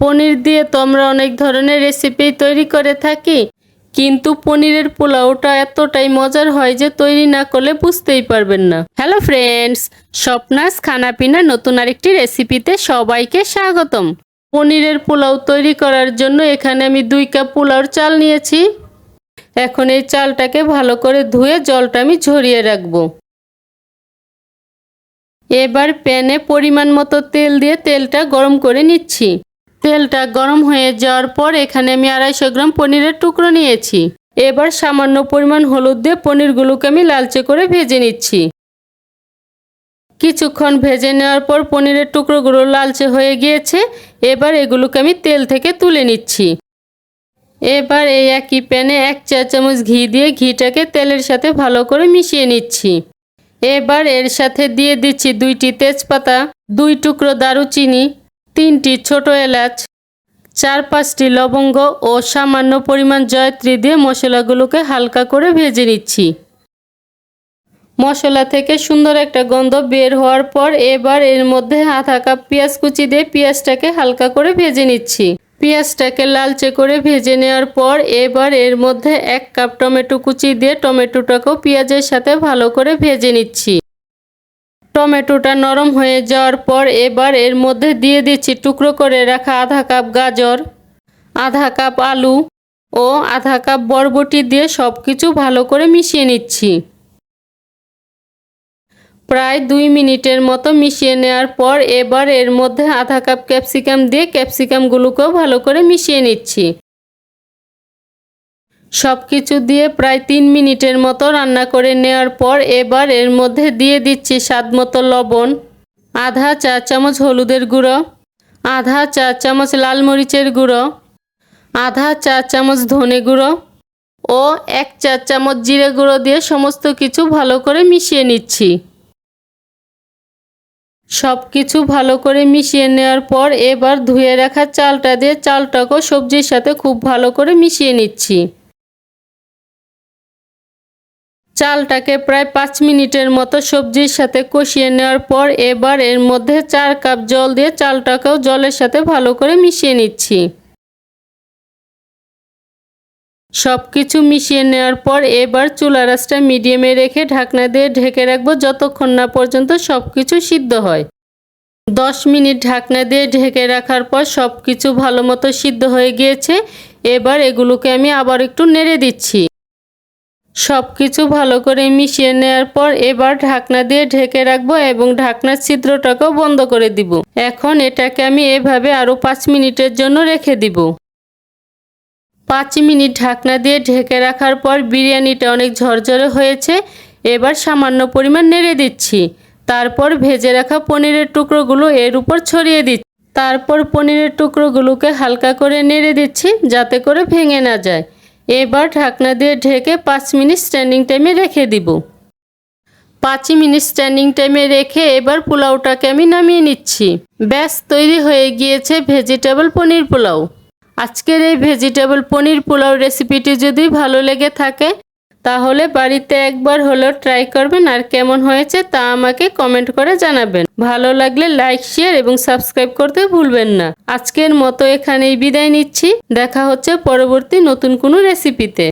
পনির দিয়ে তো আমরা অনেক ধরনের রেসিপি তৈরি করে থাকি। কিন্তু পনিরের পোলাওটা এতটাই মজার হয় যে তৈরি না করলে বুঝতেই পারবেন না। হ্যালো ফ্রেন্ডস স্বপ্নাস খানাপিনা নতুন আরেকটি রেসিপিতে সবাইকে স্বাগতম। পনিরের পোলাও তৈরি করার জন্য এখানে আমি দুই কাপ পোলাওর চাল নিয়েছি। এখন এই চালটাকে ভালো করে ধুয়ে জলটা আমি ঝরিয়ে রাখব। এবার প্যানে পরিমাণ মতো তেল দিয়ে তেলটা গরম করে নিচ্ছি। তেলটা গরম হয়ে যাওয়ার পর এখানে আমি আড়াইশো গ্রাম পনিরের টুকরো নিয়েছি। এবার সামান্য পরিমাণ হলুদ দিয়ে পনিরগুলোকে আমি লালচে করে ভেজে নিচ্ছি। কিছুক্ষণ ভেজে নেওয়ার পর পনিরের টুকরোগুলো লালচে হয়ে গিয়েছে। এবার এগুলোকে আমি তেল থেকে তুলে নিচ্ছি। এবার এই একই প্যানে এক চা চামচ ঘি দিয়ে ঘিটাকে তেলের সাথে ভালো করে মিশিয়ে নিচ্ছি। এবার এর সাথে দিয়ে দিচ্ছি দুইটি তেজপাতা, দুই টুকরো দারুচিনি তিনটি ছোট এলাচ, চার পাঁচটি লবঙ্গ ও সামান্য পরিমাণ জয়ত্রী দিয়ে মশলাগুলোকে হালকা করে ভেজে নিচ্ছি। মশলা থেকে সুন্দর একটা গন্ধ বের হওয়ার পর এবার এর মধ্যে আধা কাপ পেঁয়াজ কুচি দিয়ে পেঁয়াজটাকে হালকা করে ভেজে নিচ্ছি। পেঁয়াজটাকে লালচে করে ভেজে নেওয়ার পর এবার এর মধ্যে এক কাপ টমেটো কুচি দিয়ে টমেটোটাকেও পেঁয়াজের সাথে ভালো করে ভেজে নিচ্ছি। টমেটোটা নরম হয়ে যাওয়ার পর এবার এর মধ্যে দিয়ে দিচ্ছি টুকরো করে রাখা আধা কাপ গাজর, আধা কাপ আলু ও আধা কাপ বরবটি দিয়ে সব কিছু ভালো করে মিশিয়ে নিচ্ছি। প্রায় দুই মিনিটের মতো মিশিয়ে নেওয়ার পর এবার এর মধ্যে আধা কাপ ক্যাপসিকাম দিয়ে ক্যাপসিকামগুলোকেও ভালো করে মিশিয়ে নিচ্ছি। সব কিছু দিয়ে প্রায় তিন মিনিটের মতো রান্না করে নেওয়ার পর এবার এর মধ্যে দিয়ে দিচ্ছি স্বাদ মতো লবণ, আধা চা চামচ হলুদের গুঁড়ো, আধা চা চামচ লাল মরিচের গুঁড়ো, আধা চা চামচ ধনে গুঁড়ো ও এক চা চামচ জিরে গুঁড়ো দিয়ে সমস্ত কিছু ভালো করে মিশিয়ে নিচ্ছি। সব কিছু ভালো করে মিশিয়ে নেওয়ার পর এবার ধুয়ে রাখা চালটা দিয়ে চালটাকেও সবজির সাথে খুব ভালো করে মিশিয়ে নিচ্ছি। চালটাকে প্রায় পাঁচ মিনিটের মতো সবজির সাথে কষিয়ে নেওয়ার পর এবার এর মধ্যে চার কাপ জল দিয়ে চালটাকেও জলের সাথে ভালো করে মিশিয়ে নিচ্ছি। সব কিছু মিশিয়ে নেওয়ার পর এবার চুলা রাসটা মিডিয়ামে রেখে ঢাকনা দিয়ে ঢেকে রাখব যতক্ষণ না পর্যন্ত সব কিছু সিদ্ধ হয়। দশ মিনিট ঢাকনা দিয়ে ঢেকে রাখার পর সব কিছু ভালো মতো সিদ্ধ হয়ে গিয়েছে। এবার এগুলোকে আমি আবার একটু নেড়ে দিচ্ছি। সব কিছু ভালো করে মিশিয়ে নেওয়ার পর এবার ঢাকনা দিয়ে ঢেকে রাখব এবং ঢাকনার ছিদ্রটাকেও বন্ধ করে দিব। এখন এটাকে আমি এভাবে আরও পাঁচ মিনিটের জন্য রেখে দিব। পাঁচ মিনিট ঢাকনা দিয়ে ঢেকে রাখার পর বিরিয়ানিটা অনেক ঝরঝরে হয়েছে, এবার সামান্য পরিমাণ নেড়ে দিচ্ছি। তারপর ভেজে রাখা পনিরের টুকরোগুলো এর উপর ছড়িয়ে দিচ্ছি। তারপর পনিরের টুকরোগুলোকে হালকা করে নেড়ে দিচ্ছি যাতে করে ভেঙে না যায়। এবার ঢাকনা দিয়ে ঢেকে পাঁচ মিনিট স্ট্যান্ডিং টাইমে রেখে দিব। পাঁচ মিনিট স্ট্যান্ডিং টাইমে রেখে এবার পোলাওটাকে আমি নামিয়ে নিচ্ছি। ব্যাস, তৈরি হয়ে গিয়েছে ভেজিটেবল পনির পোলাও। আজকের এই ভেজিটেবল পনির পোলাও রেসিপিটি যদি ভালো লেগে থাকে তাহলে বাড়িতে একবার হলেও ট্রাই করবেন আর কেমন হয়েছে তা আমাকে কমেন্ট করে জানাবেন। ভালো লাগলে লাইক শেয়ার এবং সাবস্ক্রাইব করতে ভুলবেন না। আজকের মতো এখানেই বিদায় নিচ্ছি। দেখা হচ্ছে পরবর্তী নতুন কোনো রেসিপিতে